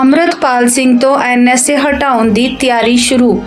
ਅਮਰਤਪਾਲ ਸਿੰਘ ਤੋਂ ਐਨਐਸਏ ਹਟਾਉਣ ਦੀ ਤਿਆਰੀ ਸ਼ੁਰੂ।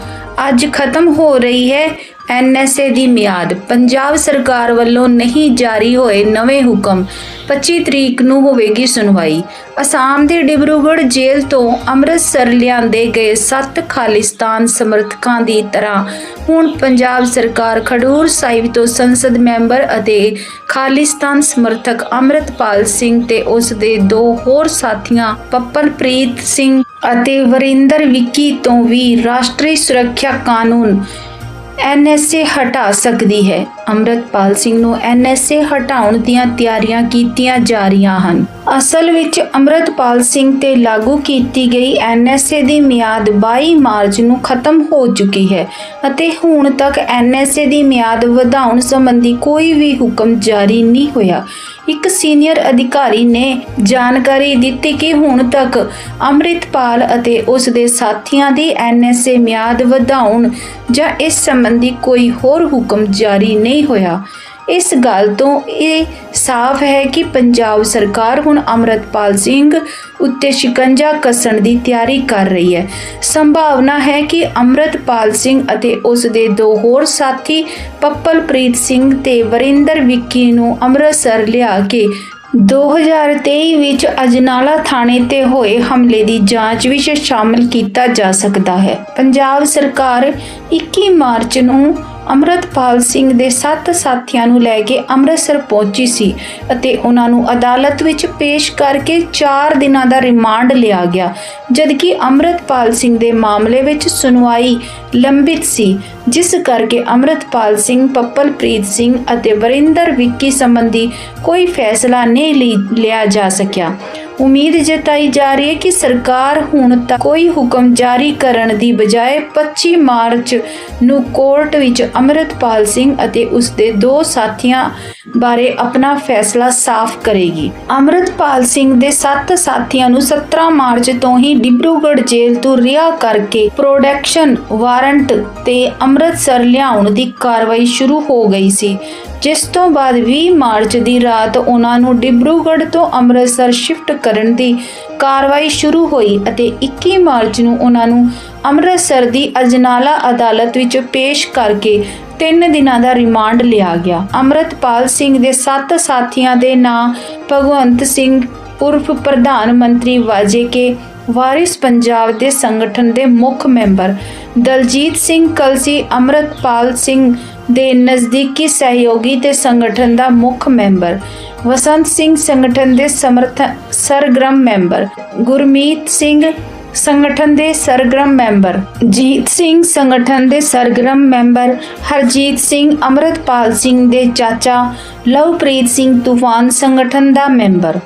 ਅੱਜ ਖਤਮ ਹੋ ਰਹੀ ਹੈ ਐਨਐਸਏ ਦੀ ਮਿਆਦ। ਪੰਜਾਬ ਸਰਕਾਰ ਵੱਲੋਂ ਨਹੀਂ ਜਾਰੀ ਹੋਏ ਨਵੇਂ ਹੁਕਮ। 25 ਤਰੀਕ ਨੂੰ ਹੋਵੇਗੀ ਸੁਣਵਾਈ। ਅਸਾਮ ਦੇ ਡਿਬਰੂਗੜ੍ਹ ਜੇਲ੍ਹ ਤੋਂ ਅੰਮ੍ਰਿਤਸਰ ਲਿਆਂਦੇ ਗਏ ਸੱਤ ਖਾਲਿਸਤਾਨ ਸਮਰਥਕਾਂ ਦੀ ਤਰ੍ਹਾਂ ਹੁਣ ਪੰਜਾਬ ਸਰਕਾਰ ਖਡੂਰ ਸਾਹਿਬ ਤੋਂ ਸੰਸਦ ਮੈਂਬਰ ਅਤੇ ਖਾਲਿਸਤਾਨ ਸਮਰਥਕ ਅੰਮ੍ਰਿਤਪਾਲ ਸਿੰਘ ਤੇ ਉਸ ਦੇ ਦੋ ਹੋਰ ਸਾਥੀਆਂ, ਪੱਪਲਪ੍ਰੀਤ ਸਿੰਘ ਅਤੇ ਵਰਿੰਦਰ ਵਿੱਕੀ ਤੋਂ ਵੀ ਰਾਸ਼ਟਰੀ ਸੁਰੱਖਿਆ ਕਾਨੂੰਨ ਐਨਐਸਏ ਹਟਾ ਸਕਦੀ ਹੈ। ਅੰਮ੍ਰਿਤਪਾਲ ਸਿੰਘ ਨੂੰ ਐਨਐਸਏ ਹਟਾਉਣ ਦੀਆਂ ਤਿਆਰੀਆਂ ਕੀਤੀਆਂ ਜਾ ਰਹੀਆਂ ਹਨ। ਅਸਲ ਵਿੱਚ ਅੰਮ੍ਰਿਤਪਾਲ ਸਿੰਘ ਤੇ ਲਾਗੂ ਕੀਤੀ ਗਈ ਐਨਐਸਏ ਦੀ ਮਿਆਦ 22 ਮਾਰਚ ਨੂੰ ਖਤਮ ਹੋ ਚੁੱਕੀ ਹੈ ਅਤੇ ਹੁਣ ਤੱਕ ਐਨਐਸਏ ਦੀ ਮਿਆਦ ਵਧਾਉਣ ਸੰਬੰਧੀ ਕੋਈ ਵੀ ਹੁਕਮ ਜਾਰੀ ਨਹੀਂ ਹੋਇਆ। ਇੱਕ ਸੀਨੀਅਰ ਅਧਿਕਾਰੀ ਨੇ ਜਾਣਕਾਰੀ ਦਿੱਤੀ ਕਿ ਹੁਣ ਤੱਕ ਅੰਮ੍ਰਿਤਪਾਲ ਅਤੇ ਉਸ ਦੇ ਸਾਥੀਆਂ ਦੀ ਐਨਐਸਏ ਮਿਆਦ ਵਧਾਉਣ ਜਾਂ ਇਸ ਸੰਬੰਧੀ ਕੋਈ ਹੋਰ ਹੁਕਮ ਜਾਰੀ ਨਹੀਂ ਹੋਇਆ। ਇਸ ਗੱਲ ਤੋਂ ਇਹ ਸਾਫ਼ ਹੈ ਕਿ ਪੰਜਾਬ ਸਰਕਾਰ ਹੁਣ ਅੰਮ੍ਰਿਤਪਾਲ ਸਿੰਘ ਉੱਤੇ ਸ਼ਿਕੰਜਾ ਕੱਸਣ ਦੀ ਤਿਆਰੀ ਕਰ ਰਹੀ ਹੈ। ਸੰਭਾਵਨਾ ਹੈ ਕਿ ਅੰਮ੍ਰਿਤਪਾਲ ਸਿੰਘ ਅਤੇ ਉਸ ਦੇ ਦੋ ਹੋਰ ਸਾਥੀ ਪੱਪਲਪ੍ਰੀਤ ਸਿੰਘ ਤੇ ਵਰਿੰਦਰ ਵਿੱਕੀ ਨੂੰ ਅੰਮ੍ਰਿਤਸਰ ਲਿਆ ਕੇ 2023 ਵਿੱਚ ਅਜਨਾਲਾ ਥਾਣੇ ਤੇ ਹੋਏ ਹਮਲੇ ਦੀ ਜਾਂਚ ਵਿੱਚ ਸ਼ਾਮਲ ਕੀਤਾ ਜਾ ਸਕਦਾ ਹੈ। ਪੰਜਾਬ ਸਰਕਾਰ 21 ਮਾਰਚ ਨੂੰ ਅੰਮ੍ਰਿਤਪਾਲ ਸਿੰਘ ਦੇ ਸੱਤ ਸਾਥੀਆਂ ਨੂੰ ਲੈ ਕੇ ਅੰਮ੍ਰਿਤਸਰ ਪਹੁੰਚੀ ਸੀ ਅਤੇ ਉਹਨਾਂ ਨੂੰ ਅਦਾਲਤ ਵਿੱਚ ਪੇਸ਼ ਕਰਕੇ 4 ਦਿਨਾਂ ਦਾ ਰਿਮਾਂਡ ਲਿਆ ਗਿਆ, ਜਦਕਿ ਅੰਮ੍ਰਿਤਪਾਲ ਸਿੰਘ ਦੇ ਮਾਮਲੇ ਵਿੱਚ ਸੁਣਵਾਈ ਲੰਬਿਤ ਸੀ, ਜਿਸ ਕਰਕੇ ਅੰਮ੍ਰਿਤਪਾਲ ਸਿੰਘ, ਪੱਪਲਪ੍ਰੀਤ ਸਿੰਘ ਅਤੇ ਵਰਿੰਦਰ ਵਿੱਕੀ ਸੰਬੰਧੀ ਕੋਈ ਫੈਸਲਾ ਨਹੀਂ ਲਈ- ਲਿਆ ਜਾ ਸਕਿਆ। ਉਮੀਦ ਜਤਾਈ ਜਾ ਰਹੀ ਹੈ ਕਿ ਸਰਕਾਰ ਹੁਣ ਤੱਕ ਕੋਈ ਹੁਕਮ ਜਾਰੀ ਕਰਨ ਦੀ ਬਜਾਏ 25 ਮਾਰਚ ਨੂੰ ਕੋਰਟ ਵਿੱਚ ਅੰਮ੍ਰਿਤਪਾਲ ਸਿੰਘ ਅਤੇ ਉਸ ਦੇ ਦੋ ਸਾਥੀਆਂ ਬਾਰੇ ਆਪਣਾ ਫੈਸਲਾ ਸਾਫ਼ ਕਰੇਗੀ। ਅੰਮ੍ਰਿਤਪਾਲ ਸਿੰਘ ਦੇ ਸੱਤ ਸਾਥੀਆਂ ਨੂੰ 17 ਮਾਰਚ ਤੋਂ ਹੀ ਡਿਬਰੂਗੜ੍ਹ ਜੇਲ੍ਹ ਤੋਂ ਰਿਹਾ ਕਰਕੇ ਪ੍ਰੋਡਕਸ਼ਨ ਵਾਰੰਟ ਤੇ ਅੰਮ੍ਰਿਤਸਰ ਲਿਆਉਣ ਦੀ ਕਾਰਵਾਈ ਸ਼ੁਰੂ ਹੋ ਗਈ ਸੀ। ਜਿਸ ਤੋਂ ਬਾਅਦ 20 ਮਾਰਚ ਦੀ ਰਾਤ ਉਹਨਾਂ ਨੂੰ ਡਿਬਰੂਗੜ੍ਹ ਤੋਂ ਅੰਮ੍ਰਿਤਸਰ ਸ਼ਿਫਟ ਕਰਨ ਦੀ ਕਾਰਵਾਈ ਸ਼ੁਰੂ ਹੋਈ ਅਤੇ 21 ਮਾਰਚ ਨੂੰ ਉਹਨਾਂ ਨੂੰ ਅੰਮ੍ਰਿਤਸਰ ਦੀ ਅਜਨਾਲਾ ਅਦਾਲਤ ਵਿੱਚ ਪੇਸ਼ ਕਰਕੇ ਤਿੰਨ ਦਿਨਾਂ ਦਾ ਰਿਮਾਂਡ ਲਿਆ ਗਿਆ। ਅੰਮ੍ਰਿਤਪਾਲ ਸਿੰਘ ਦੇ ਸੱਤ ਸਾਥੀਆਂ ਦੇ ਨਾਂ ਭਗਵੰਤ ਸਿੰਘ ਉਰਫ ਪ੍ਰਧਾਨ ਮੰਤਰੀ ਵਾਜੇ ਕੇ ਵਾਰਿਸ ਪੰਜਾਬ ਦੇ ਸੰਗਠਨ ਦੇ ਮੁੱਖ ਮੈਂਬਰ। ਦਲਜੀਤ ਸਿੰਘ ਕਲਸੀ ਅੰਮ੍ਰਿਤਪਾਲ ਸਿੰਘ ਦੇ ਨਜ਼ਦੀਕੀ ਸਹਿਯੋਗੀ ਤੇ ਸੰਗਠਨ ਦਾ ਮੁੱਖ ਮੈਂਬਰ। ਵਸੰਤ ਸਿੰਘ ਸੰਗਠਨ ਦੇ ਸਮਰਥ ਸਰਗਰਮ ਮੈਂਬਰ। ਗੁਰਮੀਤ ਸਿੰਘ ਸੰਗਠਨ ਦੇ ਸਰਗਰਮ ਮੈਂਬਰ ਜੀਤ ਸਿੰਘ ਸੰਗਠਨ ਦੇ ਸਰਗਰਮ ਮੈਂਬਰ ਹਰਜੀਤ ਸਿੰਘ, ਅੰਮ੍ਰਿਤਪਾਲ ਸਿੰਘ ਦੇ ਚਾਚਾ ਲਵਪ੍ਰੀਤ ਸਿੰਘ ਤੂਫਾਨ ਸੰਗਠਨ ਦਾ ਮੈਂਬਰ।